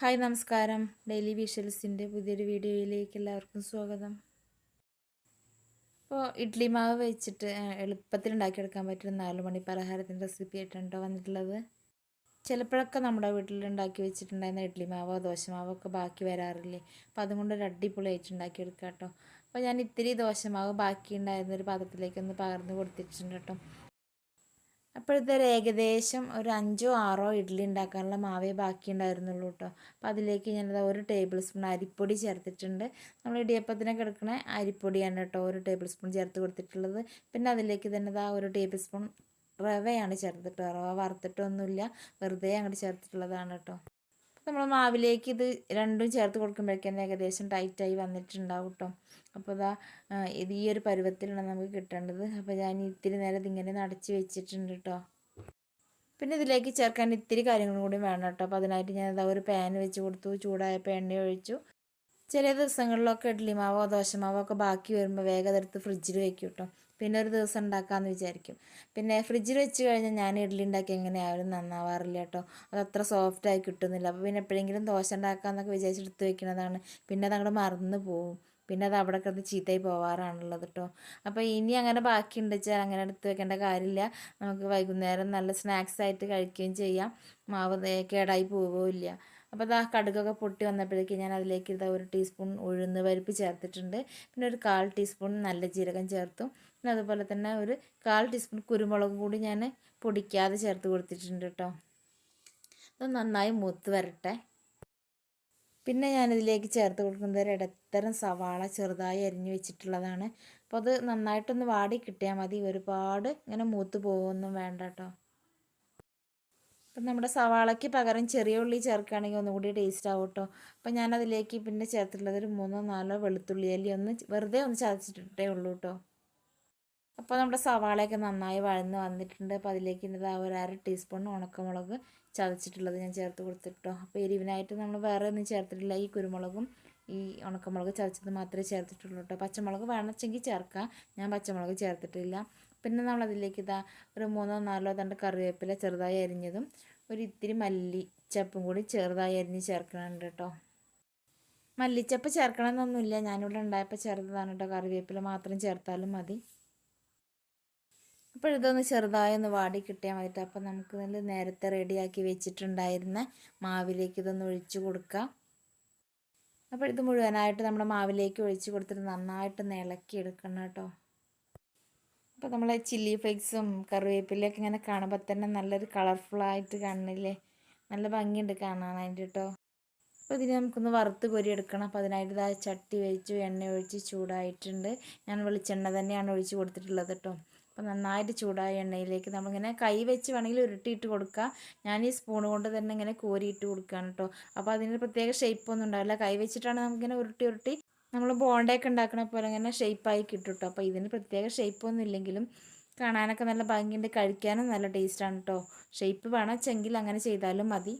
Hi നമസ്കാരം. Daily വിഷ്വൽസിന്റെ പുതിയൊരു വീഡിയോയിലേക്ക് എല്ലാവർക്കും സ്വാഗതം. അപ്പോൾ ഇഡ്ഡലി മാവ് വെച്ചിട്ട് എളുപ്പത്തിൽ ഉണ്ടാക്കിയെടുക്കാൻ പറ്റുന്ന നാല് മണി പലഹാരത്തിന്റെ റെസിപ്പി ആയിട്ടാണ് കേട്ടോ വന്നിട്ടുള്ളത്. ചിലപ്പോഴൊക്കെ നമ്മുടെ വീട്ടിൽ ഉണ്ടാക്കി വെച്ചിട്ടുണ്ടായിരുന്ന ഇഡ്ഡലി മാവോ ദോശമാവോ ഒക്കെ ബാക്കി വരാറില്ലേ? അപ്പോൾ അതുകൊണ്ട് ഒരു അടിപൊളി അടിപൊളിയായിട്ട് ഉണ്ടാക്കിയെടുക്കാം കേട്ടോ അപ്പോൾ ഞാൻ ഇത്തിരി ദോശമാവ് ബാക്കി ഉണ്ടായിരുന്ന ഒരു പാത്രത്തിലേക്ക് ഒന്ന് പകർന്ന് കൊടുത്തിട്ടുണ്ട് കേട്ടോ അപ്പോഴത്തെ ഏകദേശം ഒരു അഞ്ചോ ആറോ ഇഡ്ഡലി ഉണ്ടാക്കാനുള്ള മാവേ ബാക്കി ഉണ്ടായിരുന്നുള്ളൂ കേട്ടോ. അപ്പോൾ അതിലേക്ക് ഞാനത് ഒരു ടേബിൾ സ്പൂൺ അരിപ്പൊടി ചേർത്തിട്ടുണ്ട്. നമ്മൾ ഇടിയപ്പത്തിനൊക്കെ എടുക്കണ അരിപ്പൊടിയാണ് കേട്ടോ ഒരു ടേബിൾ സ്പൂൺ ചേർത്ത് കൊടുത്തിട്ടുള്ളത്. പിന്നെ അതിലേക്ക് തന്നെ ഇതാ ഒരു ടേബിൾ സ്പൂൺ റവയാണ് ചേർത്തിട്ട് റവ വറുത്തിട്ടൊന്നുമില്ല. വെറുതെ അങ്ങോട്ട് ചേർത്തിട്ടുള്ളതാണ് കേട്ടോ. നമ്മൾ മാവിലേക്ക് ഇത് രണ്ടും ചേർത്ത് കൊടുക്കുമ്പോഴേക്കും ഏകദേശം ടൈറ്റായി വന്നിട്ടുണ്ടാവും കേട്ടോ അപ്പോൾ ഇതാ ഇത് ഈ ഒരു പരുവത്തിലാണ് നമുക്ക് കിട്ടേണ്ടത്. അപ്പോൾ ഞാൻ ഇത്തിരി നേരം ഇതിങ്ങനെ നടച്ച് വെച്ചിട്ടുണ്ട് കേട്ടോ പിന്നെ ഇതിലേക്ക് ചേർക്കാൻ ഇത്തിരി കാര്യങ്ങളും കൂടി വേണം കേട്ടോ അപ്പോൾ അതിനായിട്ട് ഞാൻ ഇതാ ഒരു പാൻ വെച്ച് കൊടുത്തു. ചൂടായപ്പോൾ എണ്ണ ഒഴിച്ചു. ചില ദിവസങ്ങളിലൊക്കെ ഇഡ്ഡലി മാവോ ദോശമാവോ ഒക്കെ ബാക്കി വരുമ്പോൾ വേഗം അതെടുത്ത് ഫ്രിഡ്ജിൽ വെക്കും കേട്ടോ പിന്നെ ഒരു ദിവസം ഉണ്ടാക്കാമെന്ന് വിചാരിക്കും. പിന്നെ ഫ്രിഡ്ജിൽ വെച്ച് കഴിഞ്ഞാൽ ഞാൻ ഇഡ്ഡലി ഉണ്ടാക്കി എങ്ങനെയായാലും നന്നാവാറില്ല കേട്ടോ. അത് അത്ര സോഫ്റ്റായി കിട്ടുന്നില്ല. അപ്പോൾ പിന്നെ എപ്പോഴെങ്കിലും ദോശ ഉണ്ടാക്കാമെന്നൊക്കെ വിചാരിച്ച് എടുത്ത് വെക്കുന്നതാണ്. പിന്നെ അതങ്ങോട്ട് മറന്നു പോവും. പിന്നെ അത് അവിടെ കിടന്ന് ചീത്തയായി പോവാറാണുള്ളത് കേട്ടോ. അപ്പോൾ ഇനി അങ്ങനെ ബാക്കിയുണ്ട് വെച്ചാൽ അങ്ങനെ എടുത്ത് വെക്കേണ്ട കാര്യമില്ല. നമുക്ക് വൈകുന്നേരം നല്ല സ്നാക്സ് ആയിട്ട് കഴിക്കുകയും ചെയ്യാം. മാവ് കേടായി പോവുകയില്ല അപ്പോൾ ഇതാ കടുകൊക്കെ പൊട്ടി വന്നപ്പോഴേക്കും ഞാൻ അതിലേക്ക് ഇതാ ഒരു ടീസ്പൂൺ ഉഴുന്ന് പരിപ്പ് ചേർത്തിട്ടുണ്ട്. പിന്നെ ഒരു കാൽ ടീസ്പൂൺ നല്ല ജീരകം ചേർത്തു. പിന്നെ അതുപോലെ തന്നെ ഒരു കാൽ ടീസ്പൂൺ കുരുമുളകും കൂടി ഞാൻ പൊടിക്കാതെ ചേർത്ത് കൊടുത്തിട്ടുണ്ട് കേട്ടോ. അത് നന്നായി മൂത്ത് വരട്ടെ. പിന്നെ ഞാനിതിലേക്ക് ചേർത്ത് കൊടുക്കുന്നത് ഒരു ഇടത്തരം സവാള ചെറുതായി അരിഞ്ഞു വെച്ചിട്ടുള്ളതാണ്. അപ്പോൾ അത് നന്നായിട്ടൊന്ന് വാടി കിട്ടിയാൽ മതി. ഒരുപാട് ഇങ്ങനെ മൂത്ത് പോകുമൊന്നും വേണ്ട കേട്ടോ. അപ്പം നമ്മുടെ സവാളയ്ക്ക് പകരം ചെറിയ ഉള്ളി ചേർക്കുകയാണെങ്കിൽ ഒന്നുകൂടി ടേസ്റ്റ് ആവും കേട്ടോ അപ്പം ഞാനതിലേക്ക് പിന്നെ ചേർത്തിട്ടുള്ളത് ഒരു മൂന്നോ നാലോ വെളുത്തുള്ളി അല്ലി ഒന്ന് വെറുതെ ഒന്ന് ചതച്ചിട്ടേ ഉള്ളൂ കേട്ടോ അപ്പോൾ നമ്മുടെ സവാളയൊക്കെ നന്നായി വഴന്ന് വന്നിട്ടുണ്ട്. അപ്പോൾ അതിലേക്ക് ഇന്നതാ ഒരു അര ടീസ്പൂൺ ഉണക്കമുളക് ചതച്ചിട്ടുള്ളത് ഞാൻ ചേർത്ത് കൊടുത്തിട്ടോ അപ്പോൾ എരിവിനായിട്ട് നമ്മൾ വേറെ ഒന്നും ചേർത്തിട്ടില്ല. ഈ കുരുമുളകും ഈ ഉണക്കമുളക് ചതച്ചത് മാത്രമേ ചേർത്തിട്ടുള്ളൂ കേട്ടോ പച്ചമുളക് വേണമെച്ചെങ്കിൽ ചേർക്കാം. ഞാൻ പച്ചമുളക് ചേർത്തിട്ടില്ല. പിന്നെ നമ്മളതിലേക്ക് ഇതാ ഒരു മൂന്നോ നാലോ തണ്ട് കറിവേപ്പില ചെറുതായി അരിഞ്ഞതും ഒരു ഇത്തിരി മല്ലിച്ചപ്പും കൂടി ചെറുതായി അരിഞ്ഞ് ചേർക്കണുണ്ട് കേട്ടോ. മല്ലിച്ചപ്പ് ചേർക്കണമെന്നൊന്നുമില്ല. ഞാനിവിടെ ഉണ്ടായപ്പോൾ ചേർത്തതാണ് കേട്ടോ. കറിവേപ്പില മാത്രം ചേർത്താലും മതി. അപ്പോൾ ഇതൊന്ന് ചെറുതായി ഒന്ന് വാടി കിട്ടിയാൽ മതിട്ട്. അപ്പോൾ നമുക്ക് നല്ല നേരത്തെ റെഡിയാക്കി വെച്ചിട്ടുണ്ടായിരുന്ന മാവിലേക്ക് ഇതൊന്ന് ഒഴിച്ചു കൊടുക്കാം. അപ്പോൾ ഇത് മുഴുവനായിട്ട് നമ്മുടെ മാവിലേക്ക് ഒഴിച്ചു കൊടുത്തിട്ട് നന്നായിട്ട് ഇളക്കി എടുക്കണം കേട്ടോ. അപ്പോൾ നമ്മൾ ചില്ലി ഫ്ലേക്സും കറിവേപ്പിലയൊക്കെ ഇങ്ങനെ കാണുമ്പോൾ തന്നെ നല്ലൊരു കളർഫുള്ളായിട്ട് കാണുന്നില്ലേ? നല്ല ഭംഗിയുണ്ട് കാണാനായിട്ട് കേട്ടോ അപ്പോൾ ഇതിന് നമുക്കൊന്ന് വറുത്ത് പൊരി എടുക്കണം. അപ്പോൾ അതിനായിട്ട് ഇതാ ചട്ടി വെച്ചു എണ്ണ ഒഴിച്ച് ചൂടായിട്ടുണ്ട്. ഞാൻ വെളിച്ചെണ്ണ തന്നെയാണ് ഒഴിച്ച് കൊടുത്തിട്ടുള്ളത് കേട്ടോ അപ്പോൾ നന്നായിട്ട് ചൂടായ എണ്ണയിലേക്ക് നമ്മളിങ്ങനെ കൈ വെച്ച് വേണമെങ്കിൽ ഉരുട്ടിയിട്ട് കൊടുക്കുക ഞാൻ ഈ സ്പൂൺ കൊണ്ട് തന്നെ ഇങ്ങനെ കോരിയിട്ട് കൊടുക്കുകയാണ് കേട്ടോ അപ്പോൾ അതിന് പ്രത്യേക ഷേപ്പൊന്നും ഉണ്ടാവില്ല. കൈ വെച്ചിട്ടാണ് നമുക്കിങ്ങനെ ഉരുട്ടി ഉരുട്ടി നമ്മൾ ബോണ്ടയൊക്കെ ഉണ്ടാക്കണ പോലെ ഇങ്ങനെ ഷേപ്പായി കിട്ടും കേട്ടോ അപ്പോൾ ഇതിന് പ്രത്യേക ഷേപ്പൊന്നും ഇല്ലെങ്കിലും കാണാനൊക്കെ നല്ല ഭംഗിയുണ്ട്. കഴിക്കാനും നല്ല ടേസ്റ്റാണ് കേട്ടോ ഷേപ്പ് വേണം ചെങ്കിൽ അങ്ങനെ ചെയ്താലും മതി.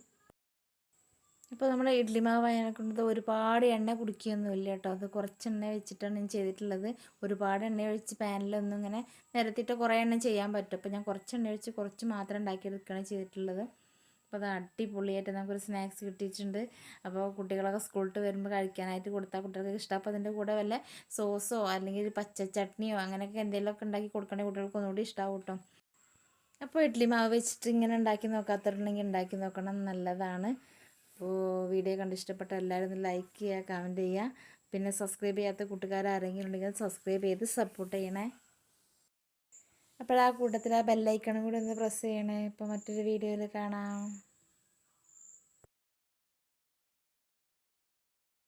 അപ്പോൾ നമ്മൾ ഇഡ്ഡലി മാവ് അതിനെക്കൊണ്ട് ഒരുപാട് എണ്ണ കുടിക്കുകയൊന്നുമില്ല കേട്ടോ അത് കുറച്ച് എണ്ണ വെച്ചിട്ടാണ് ഞാൻ ചെയ്തിട്ടുള്ളത്. ഒരുപാട് എണ്ണ ഒഴിച്ച് പാനിലൊന്നും ഇങ്ങനെ നിരത്തിയിട്ട് കുറേ എണ്ണ ചെയ്യാൻ പറ്റും. അപ്പോൾ ഞാൻ കുറച്ച് എണ്ണ ഒഴിച്ച് കുറച്ച് മാത്രം ഉണ്ടാക്കിയെടുക്കുകയാണ് ചെയ്തിട്ടുള്ളത്. അപ്പോൾ അത് അടിപൊളിയായിട്ട് നമുക്കൊരു സ്നാക്സ് കിട്ടിയിട്ടുണ്ട്. അപ്പോൾ കുട്ടികളൊക്കെ സ്കൂളിട്ട് വരുമ്പോൾ കഴിക്കാനായിട്ട് കൊടുത്താൽ കുട്ടികൾക്ക് ഇഷ്ടം. അപ്പോൾ അതിന്റെ കൂടെ വല്ല സോസോ അല്ലെങ്കിൽ പച്ച ചട്നിയോ അങ്ങനെയൊക്കെ എന്തെങ്കിലുമൊക്കെ ഉണ്ടാക്കി കൊടുക്കണേ കുട്ടികൾക്ക് ഒന്നുകൂടി ഇഷ്ടമാവും കേട്ടോ അപ്പോൾ ഇഡ്ഡലി മാവ് വെച്ചിട്ട് ഇങ്ങനെ ഉണ്ടാക്കി നോക്കാത്തവരുണ്ടെങ്കിൽ ഉണ്ടാക്കി നോക്കണം. നല്ലതാണ്. അപ്പോൾ വീഡിയോ കണ്ട് ഇഷ്ടപ്പെട്ട എല്ലാവരും ലൈക്ക് ചെയ്യുക കമന്റ് ചെയ്യുക. പിന്നെ സബ്സ്ക്രൈബ് ചെയ്യാത്ത കൂട്ടുകാരാരെങ്കിലും ഉണ്ടെങ്കിൽ സബ്സ്ക്രൈബ് ചെയ്ത് സപ്പോർട്ട് ചെയ്യണേ. അപ്പോൾ ആ കൂട്ടത്തിൽ ആ ബെല്ലൈക്കണും കൂടി ഒന്ന് പ്രസ് ചെയ്യണേ. ഇപ്പോൾ മറ്റൊരു വീഡിയോയിൽ കാണാം.